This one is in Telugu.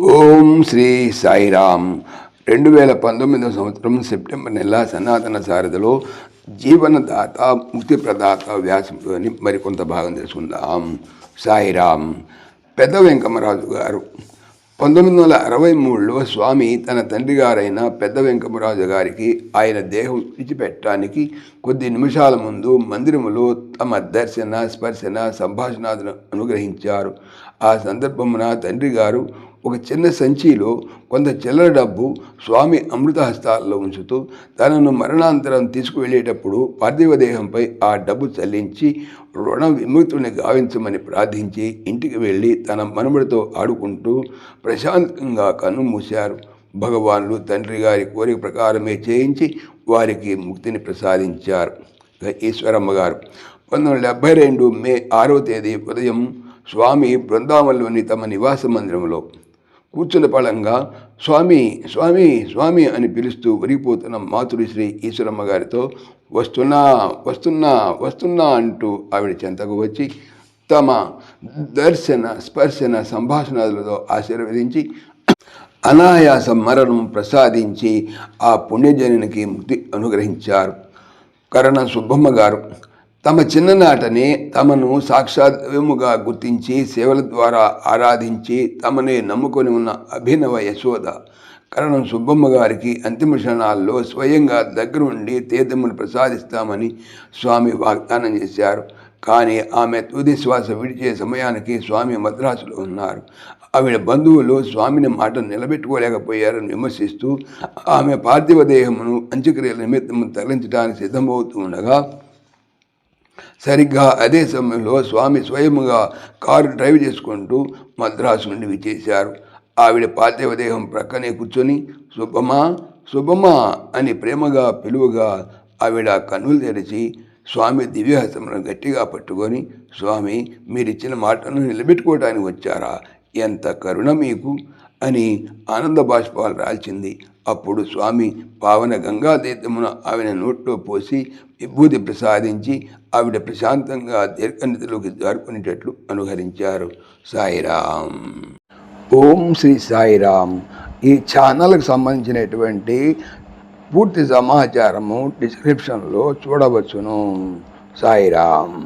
ఓం శ్రీ సాయిరామ్. రెండు వేల పంతొమ్మిదవ సంవత్సరం సెప్టెంబర్ నెల సనాతన సారథిలో జీవనదాత ముక్తి ప్రదాత వ్యాసంలోని మరికొంత భాగం తెలుసుకుందాం. సాయిరామ్. పెద్ద వెంకమరాజు గారు. పంతొమ్మిది వందల అరవై మూడులో స్వామి తన తండ్రి గారైన పెద్ద వెంకమరాజు గారికి ఆయన దేహం విడిచిపెట్టడానికి కొద్ది నిమిషాల ముందు మందిరములో తమ దర్శన స్పర్శన సంభాషణను అనుగ్రహించారు. ఆ సందర్భమున తండ్రి గారు ఒక చిన్న సంచిలో కొంత చిల్లర డబ్బు స్వామి అమృతహస్తాల్లో ఉంచుతూ తనను మరణాంతరం తీసుకువెళ్ళేటప్పుడు పార్థివ దేహంపై ఆ డబ్బు చెల్లించి రుణ విముక్తుని గావించమని ప్రార్థించి ఇంటికి వెళ్ళి తన మనుమడితో ఆడుకుంటూ ప్రశాంతంగా కన్ను మూశారు. భగవానుడు తండ్రి గారి కోరిక ప్రకారమే చేయించి వారికి ముక్తిని ప్రసాదించారు. ఈశ్వరమ్మ గారు పంతొమ్మిది వందల డెబ్బై రెండు మే ఆరవ తేదీ ఉదయం స్వామి బృందావనంలోని తమ నివాస మందిరంలో కూర్చున్న పళంగా స్వామి స్వామి స్వామి అని పిలుస్తూ వరిగిపోతున్న మాతృ శ్రీ ఈశ్వరమ్మ గారితో వస్తున్నా వస్తున్నా వస్తున్నా అంటూ ఆవిడ చెంతకు వచ్చి తమ దర్శన స్పర్శన సంభాషణలతో ఆశీర్వదించి అనాయాస మరణం ప్రసాదించి ఆ పుణ్యజనునికి ముక్తి అనుగ్రహించారు. కరణ సుబ్బమ్మ గారు తమ చిన్ననాటనే తమను సాక్షాత్వముగా గుర్తించి సేవల ద్వారా ఆరాధించి తమనే నమ్ముకొని ఉన్న అభినవ యశోద. కరణం సుబ్బమ్మ గారికి అంతిమ క్షణాల్లో స్వయంగా దగ్గరుండి తీర్థములు ప్రసాదిస్తామని స్వామి వాగ్దానం చేశారు. కానీ ఆమె తుది శ్వాస విడిచే సమయానికి స్వామి మద్రాసులో ఉన్నారు. ఆవిడ బంధువులు స్వామిని మాట నిలబెట్టుకోలేకపోయారని విమర్శిస్తూ ఆమె పార్థివ దేహమును అంత్యక్రియల నిమిత్తము తరలించడానికి సిద్ధమవుతూ ఉండగా సరిగ్గా అదే సమయంలో స్వామి స్వయముగా కారు డ్రైవ్ చేసుకుంటూ మద్రాసు నుండి విచ్చేశారు. ఆవిడ పార్థివ దేహం ప్రక్కనే కూర్చొని శుభమా శుభమా అని ప్రేమగా పిలువగా ఆవిడ కన్నులు తెరిచి స్వామి దివ్యహస్తములను గట్టిగా పట్టుకొని స్వామి మీరిచ్చిన మాటను నిలబెట్టుకోవడానికి వచ్చారా? ఎంత కరుణ మీకు! అని ఆనంద బాష్పాలు రాల్చింది. అప్పుడు స్వామి పావన గంగాతీర్థమున ఆవిడ నోట్లో పోసి విభూతి ప్రసాదించి ఆవిడ ప్రశాంతంగా దీర్ఘనిధిలోకి జారుకునేటట్లు అనుహరించారు. సాయిరామ్. ఓం శ్రీ సాయిరామ్. ఈ ఛానల్కి సంబంధించినటువంటి పూర్తి సమాచారము డిస్క్రిప్షన్లో చూడవచ్చును. సాయిరామ్.